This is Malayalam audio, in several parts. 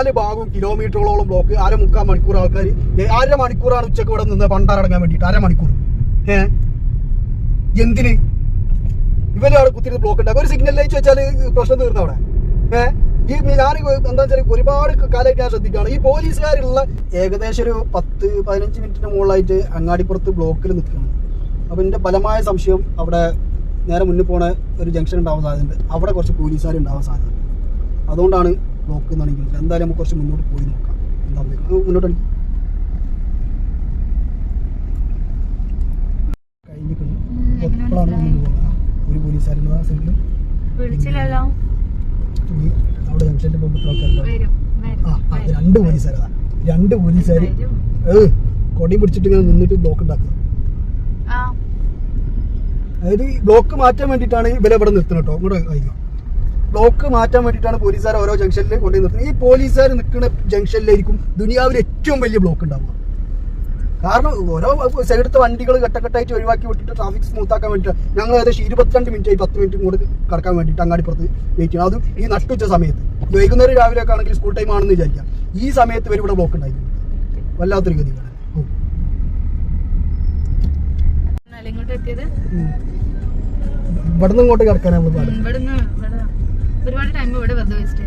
നാല് ഭാഗവും കിലോമീറ്ററോളം ബ്ലോക്ക് അര മുക്കാൽ മണിക്കൂർ ആൾക്കാർ അര മണിക്കൂറാണ് ഉച്ചയ്ക്ക് ഇവിടെ നിന്ന് പണ്ടാറടങ്ങാൻ വേണ്ടിയിട്ട്. അര മണിക്കൂർ. ഏ? എന്തിന്? ഇവരെ അവിടെ കുത്തിരുന്ന് ബ്ലോക്ക് ഉണ്ടാക്കും. ഒരു സിഗ്നൽ ലൈറ്റ് വെച്ചാൽ പ്രശ്നം തീർന്ന അവിടെ? ഏഹ് ഈ ഞാൻ എന്താ വെച്ചാൽ ഒരുപാട് കാലമായിട്ട് ഞാൻ ശ്രദ്ധിക്കുകയാണ്. ഈ പോലീസുകാരുള്ള ഏകദേശം ഒരു പത്ത് പതിനഞ്ച് മിനിറ്റിന് മുകളിലായിട്ട് അങ്ങാടിപ്പുറത്ത് ബ്ലോക്കിൽ നിൽക്കുകയാണ്. അപ്പൊ എന്റെ ബലമായ സംശയം അവിടെ നേരെ മുന്നിൽ പോണ ഒരു ജംഗ്ഷൻ ഉണ്ടാവാൻ സാധ്യതയുണ്ട്. അവിടെ കുറച്ച് പോലീസുകാർ ഉണ്ടാവാൻ സാധ്യത അതുകൊണ്ടാണ് ബ്ലോക്ക് എന്നാണ് എനിക്ക് മനസ്സിലായത്. എന്തായാലും നമുക്ക് കുറച്ച് മുന്നോട്ട് പോയി നോക്കാം. എന്താ മുന്നോട്ട് അടി. കഴിഞ്ഞിട്ടുണ്ട് എപ്പോഴാണ് മുന്നിൽ പോകുന്നത് ഒരു പോലീസുകാരുണ്ട് ആ സൈഡിൽ വിളിച്ചില്ലല്ലോ. ഈ അവിടെ ജംഗ്ഷനിൽ പോകുമ്പോൾ ആ ആ, രണ്ട് പോലീസുകാരാ. രണ്ട് പോലീസുകാർ ഏ കൊടി പിടിച്ചിട്ട് ഇങ്ങനെ നിന്നിട്ട് ബ്ലോക്ക് ഉണ്ടാക്കുക. അതായത് ബ്ലോക്ക് മാറ്റാൻ വേണ്ടിട്ടാണ് ഇവരെ ഇവിടെ നിർത്തുന്നത് കേട്ടോ. ഇങ്ങോട്ട് കഴിക്കും ബ്ലോക്ക് മാറ്റാൻ വേണ്ടിയിട്ടാണ് പോലീസുകാർ ഓരോ ജംഗ്ഷനിൽ കൊണ്ടുപോയി നിർത്തുന്നത്. ഈ പോലീസുകാർ നിൽക്കുന്ന ജംഗ്ഷനിലായിരിക്കും ദുനിയാവിൽ ഏറ്റവും വലിയ ബ്ലോക്ക് ഉണ്ടാവുക. കാരണം ഓരോ സൈഡത്തെ വണ്ടികൾ ഘട്ടഘട്ടമായിട്ട് ഒഴിവാക്കി വിട്ടിട്ട് ട്രാഫിക് സ്മൂത്ത് ആക്കാൻ വേണ്ടിയിട്ട് ഞങ്ങൾ ഏകദേശം ഇരുപത്തിരണ്ട് മിനിറ്റ് ആയി പത്ത് മിനിറ്റ് കൂടെ കടക്കാൻ വേണ്ടിയിട്ട് അങ്ങാടിപ്പുറത്ത് വെയിറ്റ് ചെയ്യണം അതും ഈ നട്ടുച്ച സമയത്ത്. വൈകുന്നേരം രാവിലെ ഒക്കെ ആണെങ്കിൽ സ്കൂൾ ടൈം ആണെന്ന് വിചാരിക്കാം. ഈ സമയത്ത് വരെ ഇവിടെ ബ്ലോക്ക് ഉണ്ടായി. വല്ലാത്തൊരു ഗതികളാണ് ഇവിടുന്ന് ഇങ്ങോട്ട് കിടക്കാനാണ് കിടക്കാൻ നമ്മൾ പാടില്ല ഒരുപാട് ടൈം ഇവിടെ വെറുതെ വേസ്റ്റ്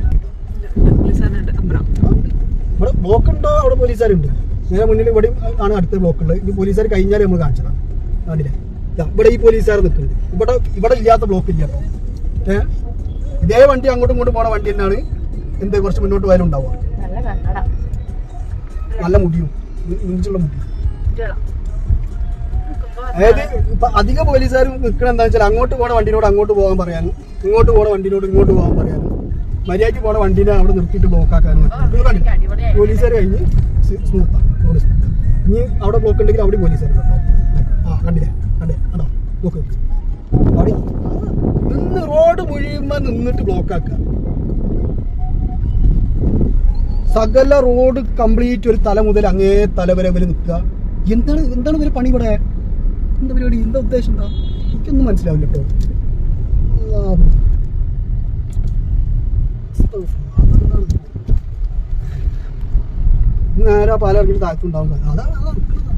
ഇവിടെ ബ്ലോക്ക് ഉണ്ടോ അവിടെ പോലീസുകാരുണ്ട്. നേരെ മുന്നിൽ ഇവിടെ ആണ് അടുത്ത ബ്ലോക്ക് ഉള്ളത് ഇനി പോലീസുകാർ കഴിഞ്ഞാൽ നമ്മൾ കാണിച്ചതാണ് കണ്ടില്ലേ? ഇവിടെ ഈ പോലീസുകാർ നിൽക്കുന്നുണ്ട്. ഇവിടെ ഇവിടെ ഇല്ലാത്ത ബ്ലോക്ക് ഇല്ല കേട്ടോ. ഏഹ് ഇതേ വണ്ടി അങ്ങോട്ടും ഇങ്ങോട്ടും പോണ വണ്ടി തന്നെയാണ് എന്താ കുറച്ച് മുന്നോട്ട് പോയാലും ഉണ്ടാവുക. നല്ല മുടിയും നല്ല മുടിയും. അതായത് ഇപ്പൊ അധിക പോലീസുകാർ നിൽക്കണ എന്താ വെച്ചാൽ അങ്ങോട്ട് പോണ വണ്ടിനോട് അങ്ങോട്ട് പോകാൻ പറയാനും ഇങ്ങോട്ട് പോണ വണ്ടിനോട് ഇങ്ങോട്ട് പോകാൻ പറയാനും മര്യാദയ്ക്ക് പോണ വണ്ടിനെ അവിടെ നിർത്തിയിട്ട് ബ്ലോക്ക് ആക്കാനും അടിപൊളിയായി. പോലീസുകാർ കഴിഞ്ഞ് സ്മൂത്ത് ഇനി അവിടെ ബ്ലോക്ക് ഉണ്ടെങ്കിൽ അവിടെ പോലീസുകാർ ആ കണ്ടില്ലേ? കണ്ടേ കണ്ടോ? നോക്ക് അവിടെ നിന്ന് റോഡ് മുഴുവൻ നിന്നിട്ട് ബ്ലോക്ക് ആക്കുക. സകല റോഡ് കംപ്ലീറ്റ് ഒരു തല മുതൽ അങ്ങേ തല വരെ വരെ നിൽക്കുക. എന്താണ് എന്താണ് ഇവരെ പണി ഇവിടെ? എന്താ പരിപാടി? എന്താ ഉദ്ദേശം എന്താ? എനിക്കൊന്നും മനസ്സിലാവില്ല കേട്ടോ? നേരെ പാലിറങ്ങിട്ട് താഴത്തുണ്ടാവും അതാണ് അതാ നിൽക്കുന്നത്.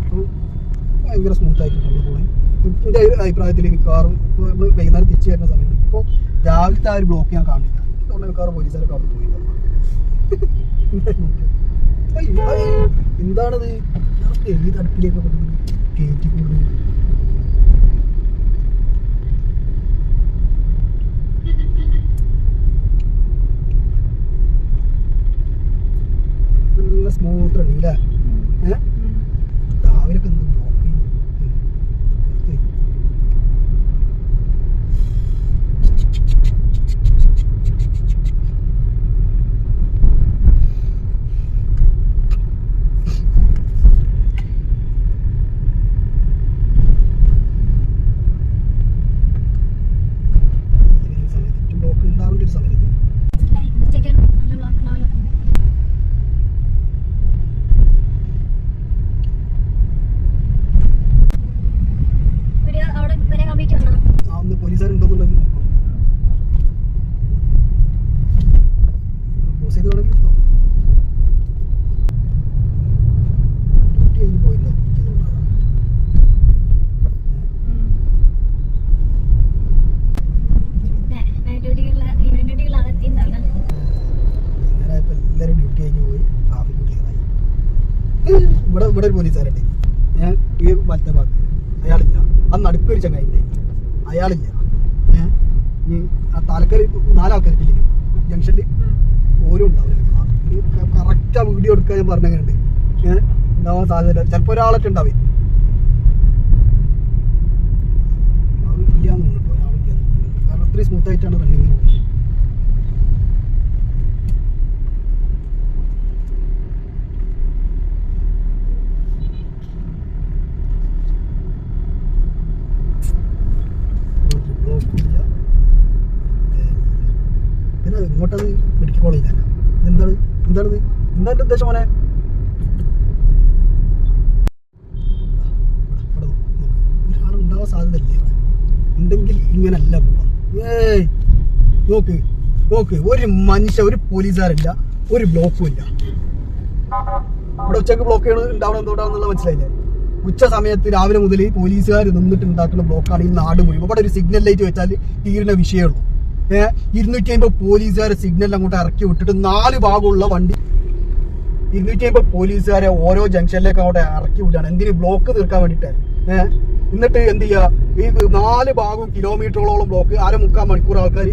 അപ്പോൾ ഭയങ്കര സ്മൂത്ത് ആയിട്ടുണ്ട് നമ്മൾ പോയി എന്റെ അഭിപ്രായത്തിൽ മിക്കവാറും ഇപ്പോൾ നമ്മൾ വൈകുന്നേരം തിരിച്ചു വരുന്ന സമയത്ത് ഇപ്പോൾ രാവിലത്തെ ആ ഒരു ബ്ലോക്ക് ഞാൻ കാണില്ല. അതുകൊണ്ട് മിക്കവാറും പോലീസുകാരൊക്കെ അവിടെ പോയില്ല എന്താണത്? ഏത് അടുപ്പിലേക്ക് കൊണ്ടുവന്ന് കയറ്റിക്കൊണ്ട് നല്ല സ്മൂത്ത് ഉണ്ട് അല്ലേ ഏഹ് ഉം. രാവിലെ ഒക്കെ എന്ത് ബ്ലോക്ക് ചെയ്യുന്നു സമയത്ത് ബ്ലോക്ക് ഉണ്ടാവേണ്ട ഒരു സമയത്ത് ആ ഒന്ന് പോലീസുകാരുണ്ടോന്നുള്ളത് നോക്കണം ഡ്യൂട്ടി കഴിഞ്ഞ് പോയില്ല എല്ലാവരും ഡ്യൂട്ടി കഴിഞ്ഞ് പോയി ട്രാഫിക് ക്ലിയർ ആയി. ഇവിടെ ഇവിടെ ഒരു പോലീസുകാരുണ്ട്. ഞാൻ ഈ വലത്തെ ഭാഗത്ത്. അയാളില്ല. ആ നടുക്കൊരു ചങ്ങായിണ്ട് അയാളില്ല. ഏഹ് ആ താലക്കൽ നാലാൾക്കാരിട്ടില്ലേ ജംഗ്ഷനിൽ. ഓരും ഉണ്ടാവില്ല കറക്റ്റ് ആ വീഡിയോ എടുക്കാൻ ഞാൻ പറഞ്ഞു ഞാൻ ഉണ്ടാവാൻ സാധ്യത ചിലപ്പോൾ ഒരാളൊക്കെ ഉണ്ടാവേ എന്തായാലും ഉദ്ദേശം മോനെ? ഒരാളുണ്ടാവാൻ സാധ്യതയില്ലേ ഉണ്ടെങ്കിൽ ഇങ്ങനല്ല പോവാം. ഏയ് ഒരു മനുഷ്യ ഒരു പോലീസുകാരില്ല ഒരു ബ്ലോക്കും ഇല്ല. ഇവിടെ ഉച്ചയ്ക്ക് ബ്ലോക്ക് ഉണ്ടാവണം എന്തുകൊണ്ടാണെന്നുള്ള മനസ്സിലായില്ലേ? ഉച്ച സമയത്ത് രാവിലെ മുതൽ പോലീസുകാർ നിന്നിട്ട് ഉണ്ടാക്കുന്ന ബ്ലോക്കാണ് ഈ നാട് മുഴുവൻ. ഇവിടെ ഒരു സിഗ്നൽ ലൈറ്റ് വെച്ചാൽ തീരുന്ന വിഷയമുള്ളൂ ഏഹ് ഇരുന്നൂറ്റി അമ്പത് പോലീസുകാർ സിഗ്നൽ അങ്ങോട്ട് ഇറക്കി വിട്ടിട്ട് നാല് ഭാഗമുള്ള വണ്ടി ഇരുന്നൂറ്റി അമ്പത് പോലീസുകാരെ ഓരോ ജംഗ്ഷനിലേക്ക് അങ്ങോട്ട് ഇറക്കി വിടുകയാണ്. എന്തിന് ബ്ലോക്ക് തീർക്കാൻ വേണ്ടിയിട്ട്? ഏഹ് എന്നിട്ട് എന്ത് ചെയ്യുക ഈ നാല് ഭാഗവും കിലോമീറ്ററോളം ബ്ലോക്ക് അര മുക്കാൽ മണിക്കൂർ ആൾക്കാർ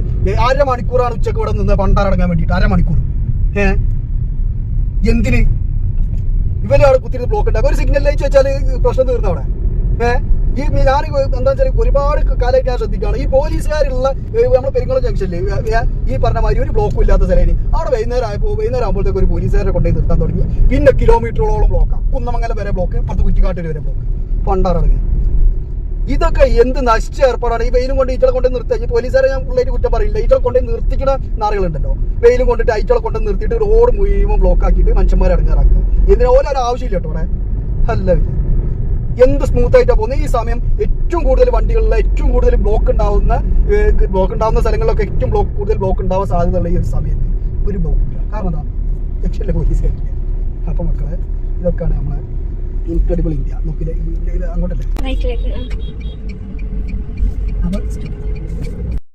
അര മണിക്കൂറാണ് ഉച്ചയ്ക്ക് ഇവിടെ നിന്ന് പണ്ടാറടങ്ങാൻ വേണ്ടിയിട്ട്. അര മണിക്കൂർ ഏഹ് എന്തിന്? അവിടെ കുത്തിരി ബ്ലോക്ക് ഉണ്ടാക്കുക ഒരു സിഗ്നൽ ലൈറ്റ് വെച്ചാൽ പ്രശ്നം തീർന്ന അവിടെ? ഏഹ് ഈ ഞാൻ എന്താ വെച്ചാൽ ഒരുപാട് കാലമായിട്ട് ഞാൻ ശ്രദ്ധിക്കുകയാണ്. ഈ പോലീസുകാരുള്ള നമ്മുടെ പെരിങ്ങളം ജംഗ്ഷനിൽ ഈ പറഞ്ഞ മാതിരി ഒരു ബ്ലോക്കും ഇല്ലാത്ത സ്ഥലം അവിടെ വൈകുന്നേരം ആയപ്പോൾ വൈകുന്നേരം ആകുമ്പോഴത്തേക്ക് ഒരു പോലീസുകാരെ കൊണ്ടുപോയി നിർത്താൻ തുടങ്ങി. പിന്നെ കിലോമീറ്ററോളം ബ്ലോക്കാണ് കുന്നമംഗലം വരെ ബ്ലോക്ക് പുറത്ത് കുറ്റിക്കാട്ടിൽ വരെ ബ്ലോക്ക് പണ്ടാറടങ്ങി. ഇതൊക്കെ എന്ത് നശിച്ച ഏർപ്പാടാണ്? ഈ വെയിലും കൊണ്ട് ഈറ്റളെ കൊണ്ട് നിർത്തി. ഈ പോലീസുകാരെ ഞാൻ പിള്ളേര് കുറ്റം പറയില്ല. ഈറ്റളെ കൊണ്ട് നിർത്തിക്കണ നാറുകളുണ്ടല്ലോ. വെയിലും കൊണ്ടിട്ട് ഐറ്റളെ കൊണ്ട് നിർത്തിയിട്ട് റോഡ് മുഴുവൻ ബ്ലോക്ക് ആക്കിയിട്ട് മനുഷ്യന്മാരെ അടങ്ങാറാക്കുക ഇതിന് ഓരോ ആവശ്യമില്ല കേട്ടോ അവിടെ അല്ല എന്ത് സ്മൂത്ത് ആയിട്ടാ പോകുന്നത് ഈ സമയം ഏറ്റവും കൂടുതൽ വണ്ടികളിലെ ഏറ്റവും കൂടുതൽ ബ്ലോക്ക് ഉണ്ടാവുന്ന ബ്ലോക്ക് ഉണ്ടാവുന്ന സ്ഥലങ്ങളിലൊക്കെ ഏറ്റവും ബ്ലോക്ക് കൂടുതൽ ബ്ലോക്ക് ഉണ്ടാവാൻ സാധ്യതയുള്ള ഈ ഒരു സമയത്ത് ഒരു ബ്ലോക്ക് ഇല്ല. കാരണം എന്താ? ലക്ഷ്യമില്ല പോലീസ് അപ്പൊ മക്കളെ ഇതൊക്കെയാണ് നമ്മളെ ഇൻക്രെഡിബിൾ ഇന്ത്യ നോക്കില്ലേ? ഇത് അങ്ങോട്ടല്ലേ?